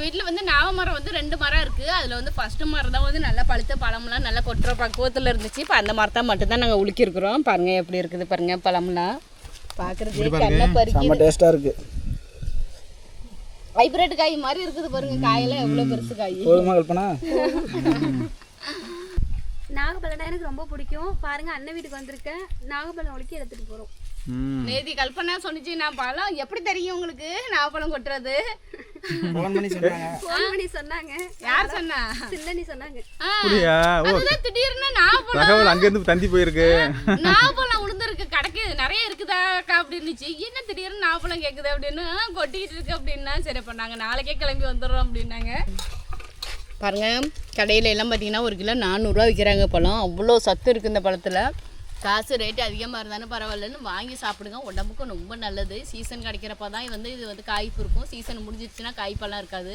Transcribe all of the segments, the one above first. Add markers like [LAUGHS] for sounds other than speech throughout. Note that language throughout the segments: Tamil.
எங்கள் வீட்டில் வந்து நாவ மரம் வந்து ரெண்டு மரம் இருக்குது அதில் வந்து ஃபஸ்ட்டு மரம் தான் வந்து நல்லா பழுத்த பழம்லாம் நல்லா கொட்டுற பக்குவத்தில் இருந்துச்சு. இப்போ அந்த மரத்தை மட்டும்தான் நாங்கள் உலுக்கியிருக்கிறோம். பாருங்கள் எப்படி இருக்குது பாருங்கள் பழம்லாம். பார்க்குறது கண்ணை பறிக்கி டேஸ்ட்டாக இருக்குது ஹைப்ரிட் காய் மாதிரி இருக்குது பாருங்க. காயெல்லாம் எவ்வளோ பெருசு காய். போதுமா கல்பனா [LAUGHS] நாகப்பழம்னா எனக்கு ரொம்ப பிடிக்கும். பாருங்க அண்ணன் வீட்டுக்கு வந்திருக்கேன். நாகப்பழம் ஒழுக்கி எடுத்துட்டு போறோம். நேதி கல்பனா சொன்னிச்சு நான் பழம் எப்படி தெரியும் உங்களுக்கு? நாவப்பழம் கொட்டுறது. ஃபோன் பண்ணி சொல்கிறாங்க ஃபோன் பண்ணி சொன்னாங்க. யார் சொன்னா? சில்லனி சொன்னாங்க. ஆ, அப்படியா? ஓ. அதுதான் திடீர்னு நாவப்பழம் தகவல் அங்கேருந்து தந்தி போயிருக்கு. நாவப்பழம் உளுந்துருக்கு கிடைக்கு நிறைய இருக்குதா அக்கா அப்படின்னுச்சு. என்ன திடீர்னு நாவப்பழம் கேட்குது அப்படின்னு "ஆ, கொட்டிக்கிட்டு இருக்கு அப்படின்னா சரி நாங்கள் நாளைக்கே கிளம்பி வந்துடுறோம் அப்படின்னாங்க. பாருங்க கடையில எல்லாம் பார்த்தீங்கன்னா ஒரு கிலோ நானூறுரூவா விற்கிறாங்க பழம். அவ்வளோ சத்து இருக்குது இந்த பழத்தில். காசு ரேட்டு அதிகமாக இருந்தாலும் பரவாயில்லன்னு வாங்கி சாப்பிடுங்க. உடம்புக்கும் ரொம்ப நல்லது. சீசன் கிடைக்கிறப்ப தான் வந்து இது வந்து காய்ப்பு இருக்கும். சீசன் முடிஞ்சிருச்சுன்னா காய்ப்பெல்லாம் இருக்காது.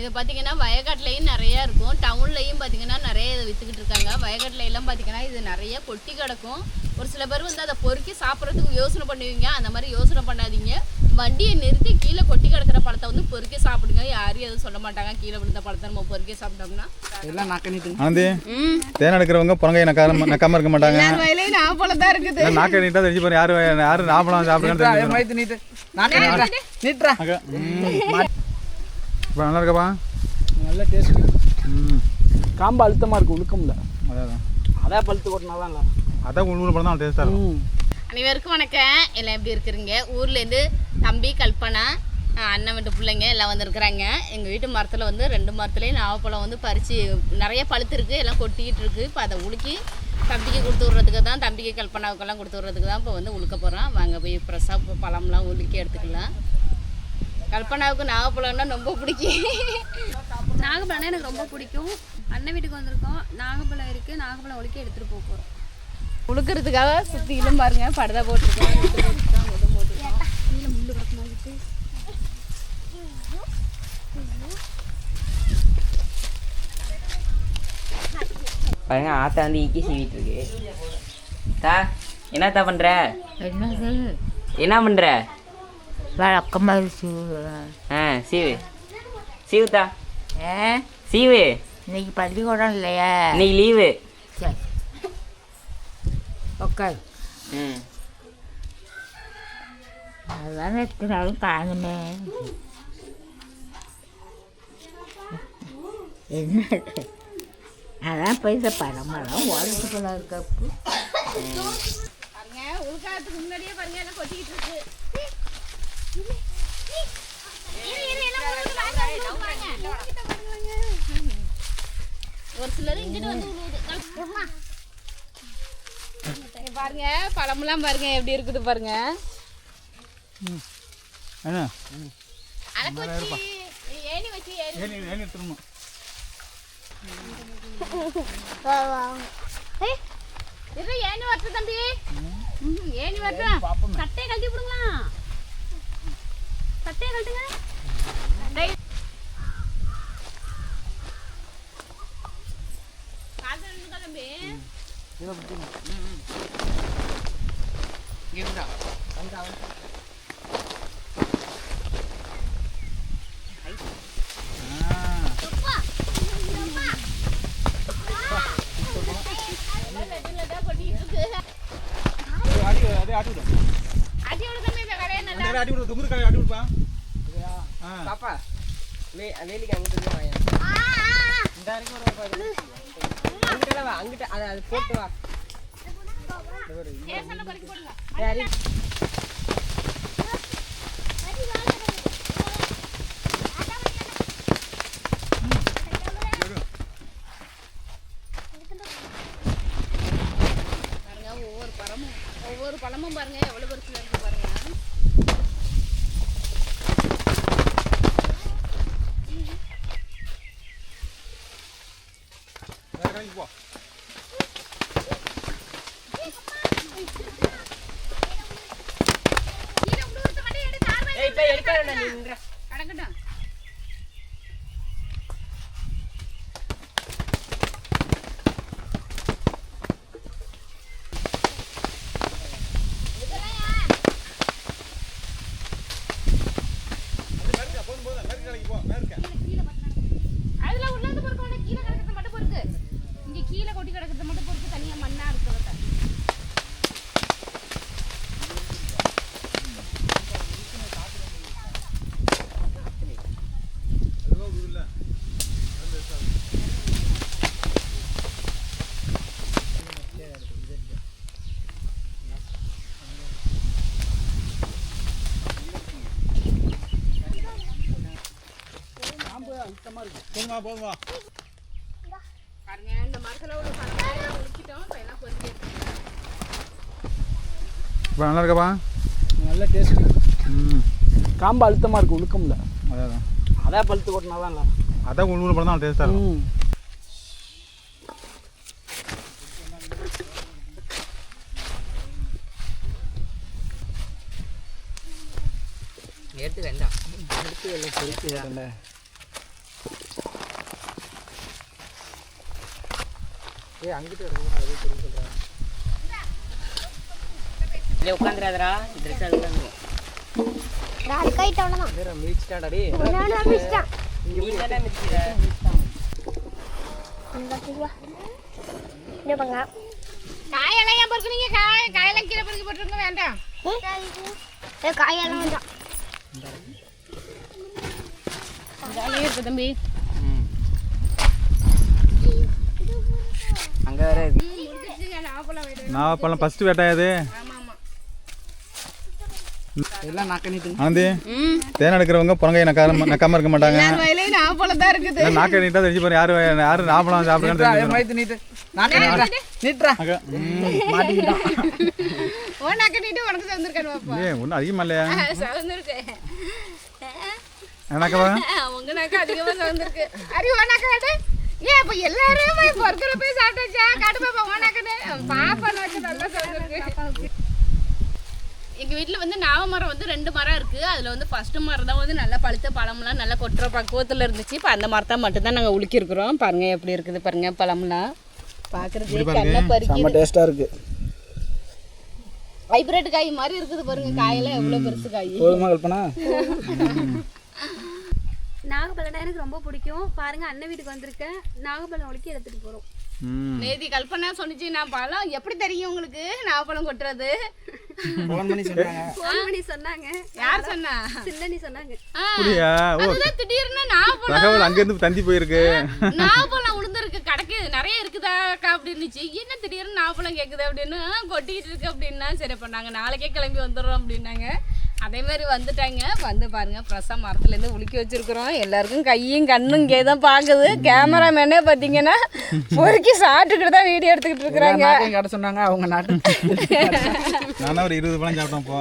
இது பார்த்தீங்கன்னா வயக்காட்டிலையும் நிறையா இருக்கும். டவுன்லேயும் பார்த்தீங்கன்னா நிறைய இதை விற்றுக்கிட்டு இருக்காங்க. வயக்காட்டிலையெல்லாம் பார்த்தீங்கன்னா இது நிறைய கொட்டி கிடக்கும். ஒரு சில பேர் வந்து அதை பொறுக்கி சாப்பிட்றதுக்கு யோசனை பண்ணுவீங்க. அந்த மாதிரி யோசனை பண்ணாதீங்க. வண்டியை நிறுத்தி கீழே கொட்டி கிடக்கிற பழத்தை வந்து பொறுக்கி சாப்பிடுங்க. யாரும் எதுவும் சொல்ல மாட்டாங்க. கீழே விழுந்த பழத்தை நம்ம பொறுக்கி சாப்பிட்டோம்னா. எல்லாம் நாக்கணிட்டு ஆனந்தி தேன் எடுக்கிறவங்க புறங்கை நக்காம நக்காம இருக்க மாட்டாங்க. எல்லார் வயலையும் நான் பழம் தான் இருக்குது. நாக்கை நீட்டா தெரிஞ்சு பாரு. யாரு யாரு நாப்பழம் நாக்க நீட்டுறா. இப்போ நல்லா இருக்கப்பா? நல்ல டேஸ்ட் ம். காம்பு அழுத்தமாக இருக்குது உழுக்கம்ல அதான் அதான். பழுத்து கொட்டினாதான் இல்லை அதான் உள்ள பழம் தான் டேஸ்ட்டாக இருக்கும். ம். அனைவருக்கும் வணக்கம். எல்லாம் எப்படி இருக்கிறீங்க? ஊர்லேருந்து தம்பி கல்பனா அண்ணன் வீட்டு பிள்ளைங்க எல்லாம் வந்திருக்கிறாங்க. எங்கள் வீட்டு மரத்தில் வந்து ரெண்டு மரத்துலேயும் நாவப்பழம் வந்து பறித்து நிறைய பழுத்துருக்கு எல்லாம் கொட்டிக்கிட்டு இருக்குது இப்போ அதை உலுக்கி தம்பிக்கு கொடுத்து விட்றதுக்கு தான் தம்பிக்கு கல்பனாவுக்கெல்லாம் கொடுத்து விட்றதுக்கு தான் இப்போ வந்து உழுக்க போகிறோம் வாங்க போய் ஃப்ரெஷ்ஷாக பழம்லாம் உலுக்கி எடுத்துக்கலாம். கல்பனாவுக்கு நாவப்பழம்னா ரொம்ப பிடிக்கும். நாகப்பழம்னா எனக்கு ரொம்ப பிடிக்கும். அண்ணன் வீட்டுக்கு வந்திருக்கோம். நாகப்பழம் இருக்கு. நாகப்பழம் ஒழுக்கி எடுத்துட்டு போக போறோம். உழுக்கிறதுக்காக சுற்றிலும் பாருங்க படதை போட்டிருக்கோம் கீழே முள்ளு கிடக்கு மாதிரி பாருங்க ஆத்தா வந்து ஈக்கி சீவிட்டு இருக்கு. தா என்னத்தா பண்ற? என்ன பண்ற? வழக்கமாக சீவு. ஆ சீவு. சீவுத்தா ஏ? சீவு. இன்னைக்கு பள்ளிக்கூடம் இல்லையா. இன்னைக்கு லீவு. சரி. உட்கார் ம். அதான் எத்தனை நாளும் காணுமே. என்ன? அதான் பைசா இந்த பழமெல்லாம் உடச்சு போல இருக்கப்போ பாருங்க உழுக்காததுக்கு முன்னாடியே பாருங்க எல்லாம் கொட்டிக்கிட்டு இருக்கு ஒரு சிலர் இங்கிட்டு வந்து உழுவுது. பாருங்க பழமெல்லாம் பாருங்க எப்படி இருக்குது பாருங்க. என்ன? அடக்கு வச்சு ஏணி வச்சு ஏணி ஏனி ஏனி வரட்டு தம்பி. ம், ஏணி வரட்டும் சட்டையை கழட்டி விடுங்களா? சட்டையை கழட்டுங்க. தம்பி. அடி விடு அடி தம்பி இந்த கடையை நல்லா ஆட்டி விடு துமுறு கடை ஆட்டி விடுப்பா ஆ பாப்பா வே வேலிக்கு அங்கிட்டு தான் வாயா. இந்த வரைக்கும் ஒரு அங்கிட்ட வா அங்கிட்ட அதை அது போட்டு வா. பறிக்க சரி பாருங்க ஒவ்வொரு பழமும் பழமும் பாருங்க எவ்வளவு பெருசுல இருக்கு பாருங்க. வேற கடைக்கு போ கீழே விழுவுறது மட்டும் எடு கார் ஏய் இப்போ எடுக்க வேண்டாம் நீ நின்ற கடக்கட்டும் அதுல உள்ளது பொறுக்க வேண்டாம் கீழே கிடக்கிறது மட்டும் பொறுக்கு இங்க கீழே கொட்டி கிடக்கிறது மட்டும் பொறுக்கு தனியா மண்ணா இருக்கிறத போதுமா போதுமா பாருங்க இந்த மரத்துல உள்ள ஒழிச்சிட்டோம் இப்ப எல்லாம் பொறுக்கி எடுத்துக்கலாம். இப்போ நல்லா இருக்கப்பா நல்ல டேஸ்ட் ம். காம்பு அழுத்தமாக இருக்கும் உழுக்கம்ல. அதான் அதான். பழுத்து கொட்டினா தான் இல்லை அதான் உள்ள பழம் தான் டேஸ்ட்டாக இருக்கும். எடுத்து வேண்டாம் எடுத்து எல்லாம் பொறுக்கு ஏய் அங்கிட்டு அதே பொறுக்க சொல்கிறேன் இல்லை உட்காந்துடாதரா ட்ரெஸ் அது தானே. மிதிக்கிற காயெல்லாம் ஏன் பொறுக்குனீங்க காய் காயெல்லாம் கீழே பொறுக்கி போட்டுருங்க வேண்டாம். ஜாலியாக இருக்கு தம்பி. அங்கே வேற இருக்கு. முடிஞ்சிருச்சுங்க நாப்பழம் வேணும் நான் பழம் ஃபஸ்ட்டு வேட்டாயாது ஆனந்தி தேன் எடுக்கிறவங்க புறங்கையை நக்காம நக்காம இருக்க மாட்டாங்க. நாக்கை நீட்டா தெரிஞ்சு பாரு யாரு யாரு நாப்பழம் சாப்பிடுறான்னு மைத்து நீட்டு. அதிகமாக அறிவு நக்க காட்டு ஏன் அப்ப எல்லாரும் பொறுக்கிற போய் சாப்பிட்டாச்சா? காட்டு பாப்பா நக்க நல்லா சவந்திருக்கு எங்க வீட்ல வந்து நாவ மரம் வந்து ரெண்டு மரம் இருக்கு. அதுல வந்து ஃபர்ஸ்ட் மரம் தான் வந்து நல்லா பழுத்த பழம்லாம் நல்லா கொட்டுற பக்குவத்துல இருந்துச்சு. இப்போ அந்த மரத்தை மட்டும் தான் நாங்க உலுக்கி இருக்கிறோம் பாருங்க எப்படி இருக்குது பாருங்க பழம்லாம் பாக்குறதுக்கு கண்ணை பறிக்குது. டேஸ்ட்டாக இருக்கு. ஹைபிரிட் காய் மாதிரி இருக்குது பாருங்க காயெல்லாம் எவ்வளவு பெருசு காய். போதுமா கல்பனா? [LAUGHS] [LAUGHS] நாகப்பழம்னா எனக்கு ரொம்ப பிடிக்கும். பாருங்க அண்ணன் வீட்டுக்கு வந்திருக்கேன் நாகப்பழம் ஒழுக்கி எடுத்துட்டு போறோம். ம். நேதி கல்பனா சொன்னிச்சு நான் பழம் எப்படி தெரியும் உங்களுக்கு? நான் பழம் கொட்டுறது. [LAUGHS] ஃபோன் பண்ணி சொன்னாங்க. ஃபோன் பண்ணி சொன்னாங்க. யார் சொன்னா? சில்லனி சொன்னாங்க. அப்படியா? ஓ. அதுதான் திடீர்னு தகவல் தந்தி போயிருக்கு. நாவப்பழம் உளுந்துருக்கு கிடைக்குது நிறைய இருக்குதா அக்கா அப்படின்னுச்சு. என்ன திடீர்னு நாவப்பழம் கேக்குது? அப்படின்னு ஆ, கொட்டிக்கிட்டு இருக்கு அப்படின்னா சரி அப்ப நாங்க நாளைக்கே கிளம்பி வந்துடுறோம் அப்படின்னாங்க. அதே மாதிரி வந்துட்டாங்க. வந்து பாருங்க ஃப்ரெஷ்ஷாக மரத்துலேருந்து உலுக்கி வச்சிருக்கிறோம். எல்லாருக்கும் கையும் கண்ணும் இங்கே தான் பார்க்குது கேமராமேனே பார்த்தீங்கன்னா பொறுக்கி சாப்பிட்டுக்கிட்டு தான் வீடியோ எடுத்துக்கிட்டு இருக்கிறாங்க. சொன்னாங்க அவங்க நாட்டு நானும் ஒரு இருபது பழம் சாப்பிட்டேன் இப்போ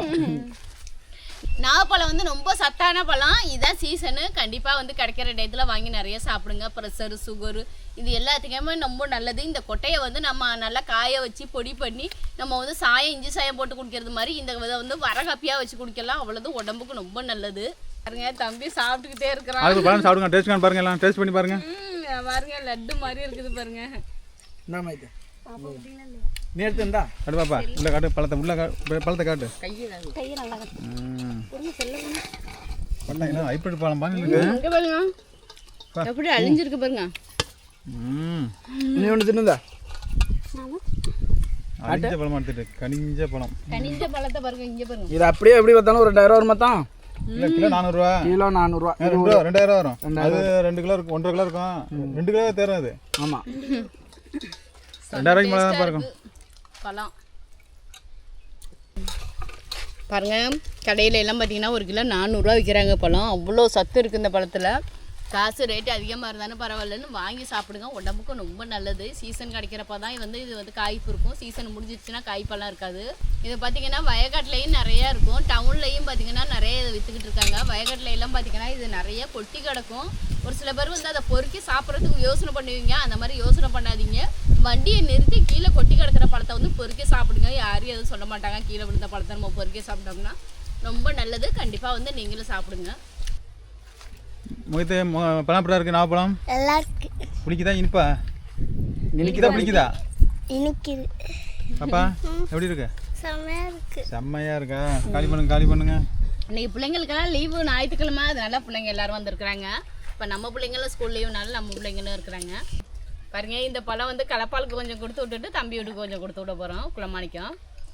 நாகப்பழம் வந்து ரொம்ப சத்தான பழம். இதுதான் சீசனு கண்டிப்பாக வந்து கிடைக்கிற டயத்தில் வாங்கி நிறைய சாப்பிடுங்க. ப்ரெஷரு சுகரு இது எல்லாத்துக்குமே ரொம்ப நல்லது. இந்த கொட்டையை வந்து நம்ம நல்லா காய வச்சு பொடி பண்ணி நம்ம வந்து சாயம் இஞ்சி சாயம் போட்டு குடிக்கிறது மாதிரி இந்த இதை வந்து வரகப்பியாக வச்சு குடிக்கலாம். அவ்வளோது உடம்புக்கு ரொம்ப நல்லது. பாருங்க தம்பி சாப்பிட்டுக்கிட்டே இருக்கிறான். அதுக்கு பழம் சாப்பிடுங்க. டேஸ்ட் பண்ணி பாருங்க எல்லாம். டேஸ்ட் பண்ணி பாருங்க. ம், பாருங்க லட்டு மாதிரி இருக்குது பாருங்க. என்ன மைத்து நீ எடுத்துருந்தா காட்டு பாப்பா உள்ள காட்டு பழத்தை உள்ள கா- பழத்தை காட்டு. என்ன ஹைப்ரிட் பழம் பாருங்க இருக்கு. இங்க பாருங்க. எப்படி அழிஞ்சிருக்கு பாருங்க. ம். நீ ஒன்று தின்னுந்தா அடிஞ்ச பழம் எடுத்துட்டு கனிஞ்ச பழம். கனிஞ்ச பழத்தை பாருங்க இங்க பாருங்க. இது அப்படியே எப்படி பார்த்தாலும் ஒரு ரெண்டாயிரம் வருமா தான்? இல்லை கிலோ நானூறுரூவா கிலோ நானூறுரூவா ரெண்டு ரூபா ரெண்டாயிரம் வரும். அது ரெண்டு கிலோ இருக்கும் ஒன்றரை கிலோ இருக்கும். ரெண்டு கிலோ தேரும் அது. ஆமாம் [LAUGHS] ரெண்டாயிரம் மேலே தான் இருக்கும் பழம். பாருங்க கடையில எல்லாம் பார்த்தீங்கன்னா ஒரு கிலோ நானூறுரூவா விற்கிறாங்க பழம். அவ்வளோ சத்து இருக்குது இந்த பழத்தில். காசு ரேட்டு அதிகமாக இருந்தாலும் பரவாயில்லன்னு வாங்கி சாப்பிடுங்க. உடம்புக்கும் ரொம்ப நல்லது. சீசன் கிடைக்கிறப்ப தான் வந்து இது வந்து காய்ப்பு இருக்கும். சீசன் முடிஞ்சிருச்சுன்னா காய்ப்பெல்லாம் இருக்காது. இது பார்த்தீங்கன்னா வயக்காட்டுலேயும் நிறையா இருக்கும். டவுன்லேயும் பார்த்தீங்கன்னா நிறைய இதை விற்றுக்கிட்டு இருக்காங்க. வயக்காட்டுல எல்லாம் பார்த்தீங்கன்னா இது நிறைய கொட்டி கிடக்கும். ஒரு சில பேர் வந்து அதை பொறுக்கி சாப்பிட்றதுக்கு யோசனை பண்ணுவீங்க. அந்த மாதிரி யோசனை பண்ணாதீங்க. வண்டியை நிறுத்தி கீழே கொட்டி கிடக்கிற பழத்தை வந்து பொறுக்கி சாப்பிடுங்க. யாரும் எதுவும் சொல்ல மாட்டாங்க. கீழே விழுந்த பழத்தை நம்ம பொறுக்கி சாப்பிட்டோம்னா ரொம்ப நல்லது. கண்டிப்பாக வந்து நீங்களும் சாப்பிடுங்க. முகத்து பழம் எப்படி இருக்கு? நாவ பழம்? நல்லா இருக்கு. பிடிக்குதா இனிப்பா? இனிக்குதா பிடிக்குதா இனிக்குது. பாப்பா எப்படி இருக்கு? செம்மையா இருக்கு. செம்மையா இருக்கா? காலி பண்ணுங்க காலி பண்ணுங்க. இன்னைக்கு பிள்ளைங்களுக்கெல்லாம் லீவு ஞாயிற்றுக்கிழமை. அதனால பிள்ளைங்க எல்லாரும் வந்திருக்கிறாங்க. இப்போ நம்ம பிள்ளைங்களும் ஸ்கூல் லீவுனால நம்ம பிள்ளைங்களும் இருக்கிறாங்க. பாருங்க இந்த பழம் வந்து கலப்பாலுக்கு கொஞ்சம் கொடுத்து விட்டுட்டு தம்பி வீட்டுக்கு கொஞ்சம் கொடுத்து விட போகிறோம் குளமாணிக்கம்.